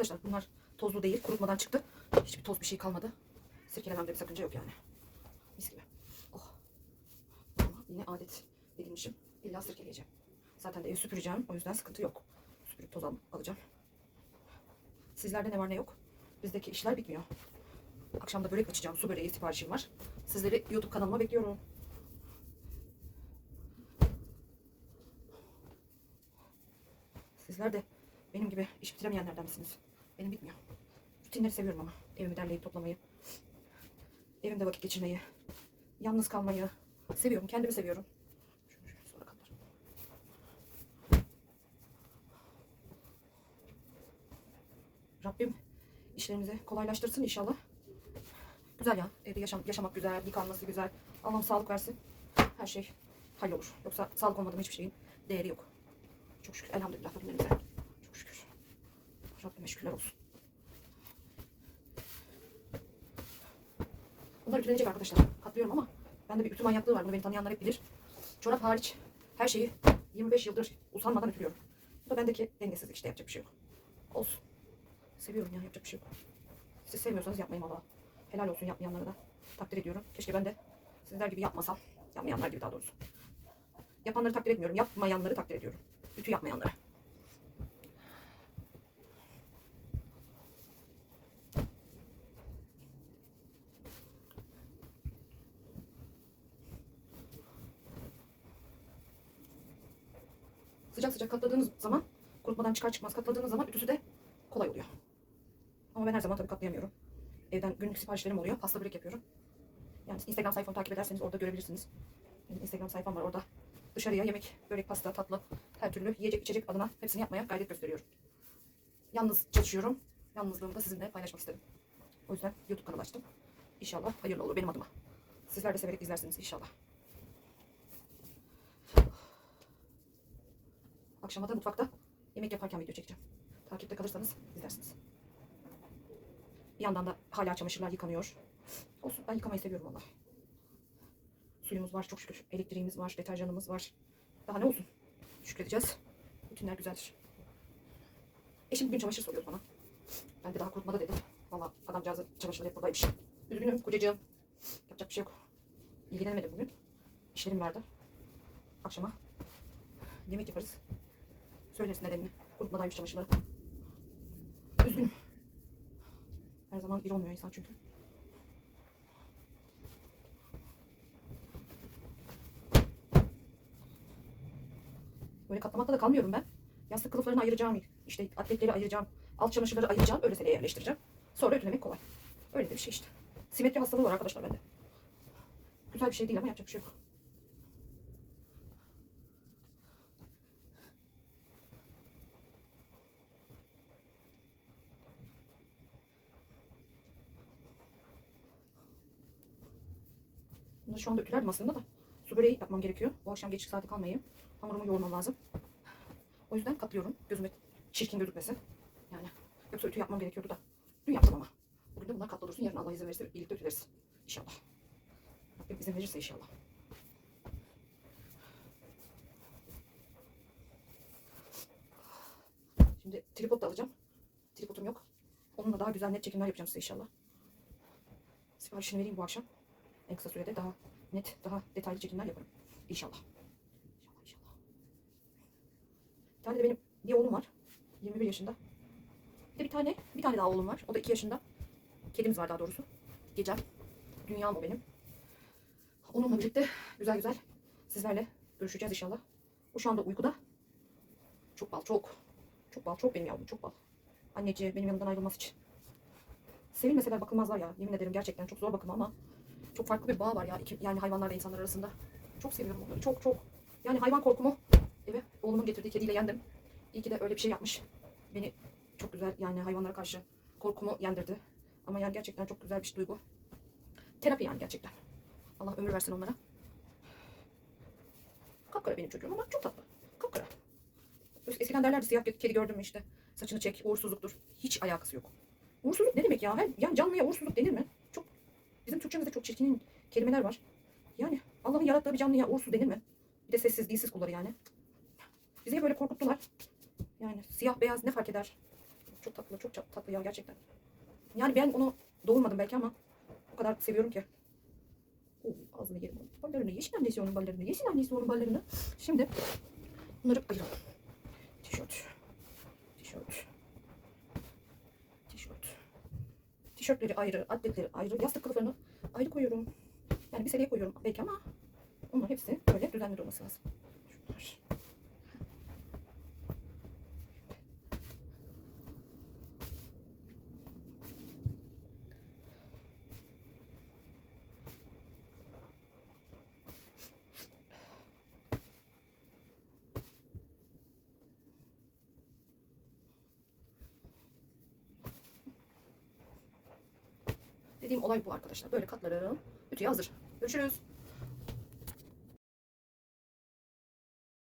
arkadaşlar. Bunlar tozlu değil. Kurutmadan çıktı. Hiçbir toz bir şey kalmadı. Sirkelememde bir sakınca yok yani. Mis gibi. Oh. Ama yine adet edinmişim. İlla sirkeleyeceğim. Zaten de evi süpüreceğim. O yüzden sıkıntı yok. Süpürüp toz al- alacağım. Sizlerde ne var ne yok. Bizdeki işler bitmiyor. Akşam da börek açacağım. Su böreği siparişim var. Sizleri YouTube kanalıma bekliyorum. Sizler de benim gibi iş bitiremeyenlerden misiniz? Benim bitmiyor. Rutinleri seviyorum ama. Evimi derleyip toplamayı. Evimde vakit geçirmeyi. Yalnız kalmayı. Seviyorum. Kendimi seviyorum. Rabbim işlerimizi kolaylaştırsın inşallah. Güzel ya. Evde yaşam, yaşamak güzel, yıkanması güzel. Allah'ım sağlık versin. Her şey hallolur. Yoksa sağlık olmadan hiçbir şeyin değeri yok. Çok şükür. Elhamdülillah bugünlerimize. Rabbime şükürler olsun. Bunlar ütülenecek arkadaşlar. Katlıyorum ama bende bir ütü manyaklığı var. Bunu beni tanıyanlar hep bilir. Çorap hariç her şeyi 25 yıldır usanmadan ütülüyorum. Bu da bendeki dengesizlik işte yapacak bir şey yok. Olsun. Seviyorum ya yapacak bir şey yok. Siz sevmiyorsanız yapmayın valla. Helal olsun yapmayanlara da. Takdir ediyorum. Keşke ben de sizler gibi yapmasam. Yapmayanlar gibi daha doğrusu. Yapanları takdir etmiyorum. Yapmayanları takdir ediyorum. Ütü yapmayanları. Sıcak sıcak katladığınız zaman kurutmadan çıkar çıkmaz katladığınız zaman ütüsü de kolay oluyor. Ama ben her zaman tabii katlayamıyorum. Evden günlük siparişlerim oluyor. Pasta börek yapıyorum. Yani Instagram sayfamı takip ederseniz orada görebilirsiniz. Benim Instagram sayfam var orada. Dışarıya yemek, börek, pasta, tatlı, her türlü yiyecek içecek adına hepsini yapmaya gayret gösteriyorum. Yalnız çalışıyorum. Yalnızlığımı da sizinle paylaşmak istedim. O yüzden YouTube kanalı açtım. İnşallah hayırlı olur benim adıma. Sizler de severek izlersiniz inşallah. Akşama da mutfakta yemek yaparken video çekeceğim. Takipte kalırsanız izlersiniz. Bir yandan da hala çamaşırlar yıkanıyor. Olsun ben yıkamayı seviyorum vallahi. Suyumuz var çok şükür. Elektriğimiz var, deterjanımız var. Daha ne olsun? Şükredeceğiz. Bütünler güzeldir. Eşim bugün çamaşır soruyordu bana. Ben de daha kurutmada dedim. Valla adamcağızın çamaşırları hep buradaymış. Üzgünüm kocacığım. Yapacak bir şey yok. İlgilenemedim bugün. İşlerim vardı. Akşama yemek yaparız. Söylersin nedenini. Kurutmadaymış çamaşırları. Üzgünüm. Her zaman bir olmuyor insan çünkü. Böyle katlamakta da kalmıyorum ben. Yastık kılıflarını ayıracağım. işte atletleri ayıracağım. Alt çamaşırları ayıracağım. Öyle seriye yerleştireceğim. Sonra ütülemek kolay. Öyle de bir şey işte. Simetri hastalığı var arkadaşlar bende. Güzel bir şey değil ama yapacak bir şey yok. Bunları şu anda ütülerdim aslında da. Su böreği yapmam gerekiyor. Bu akşam geç saate kalmayayım. Hamurumu yoğurmam lazım. O yüzden katlıyorum. Gözüme çirkin gözükmesin. Yani yoksa ütü yapmam gerekiyordu da. Dün yaptım ama. Bugün de bunlar katlı dursun. Yarın Allah izin verirse birlikte ütüleriz. İnşallah. Rabbim izin verirse inşallah. Şimdi tripod da alacağım. Tripodum yok. Onunla daha güzel net çekimler yapacağım size inşallah. Siparişini vereyim bu akşam. En kısa sürede daha net, daha detaylı çekimler yaparım. İnşallah. İnşallah, inşallah. Bir tane de benim bir oğlum var. 21 yaşında. Bir de bir tane, bir tane daha oğlum var. O da 2 yaşında. Kedimiz var daha doğrusu. Gecem. Dünyam o benim. Onunla birlikte güzel güzel sizlerle görüşeceğiz inşallah. O şu anda uykuda. Çok bal, çok. Çok bal, çok benim yavrum, çok bal. Anneciği benim yanımdan ayrılmaz hiç. Sevilmeseler bakılmazlar ya. Yemin ederim gerçekten çok zor bakım ama çok farklı bir bağ var ya. iki- yani hayvanlarla insanlar arasında. Çok seviyorum onları. Çok çok. Yani hayvan korkumu eve oğlumun getirdiği kediyle yendim. İyi ki de öyle bir şey yapmış. Beni çok güzel yani hayvanlara karşı korkumu yendirdi. Ama yani gerçekten çok güzel bir duygu. Terapi yani gerçekten. Allah ömür versin onlara. Kapkara benim çocuğum ama çok tatlı. Kapkara. Eskiden derlerdi siyah kedi gördün mü işte. Saçını çek, uğursuzluktur. Hiç alakası yok. Uğursuzluk ne demek ya? Her, yani canlıya uğursuzluk denir mi? Bizim Türkçemizde çok çirkin kelimeler var. Yani Allah'ın yarattığı bir canlıya uğursuz denir mi? Bir de sessiz, dilsiz kulları yani. Bizi böyle korkuttular. Yani siyah beyaz ne fark eder? Çok tatlı, çok tatlı ya gerçekten. Yani ben onu doğurmadım belki ama o kadar seviyorum ki. Oo, ağzını yerim. onun. Ballarını yesin annesi onun ballarını. Yesin annesi onun ballarını. Şimdi bunları ayıralım. Tişört. Tişört. Tişörtleri ayrı, atletleri ayrı, yastık kılıflarını ayrı koyuyorum. Yani bir seriye koyuyorum belki ama onun hepsi böyle düzenli durması lazım. Dediğim olay bu arkadaşlar. Böyle katlarım. Ütüye hazır. Görüşürüz.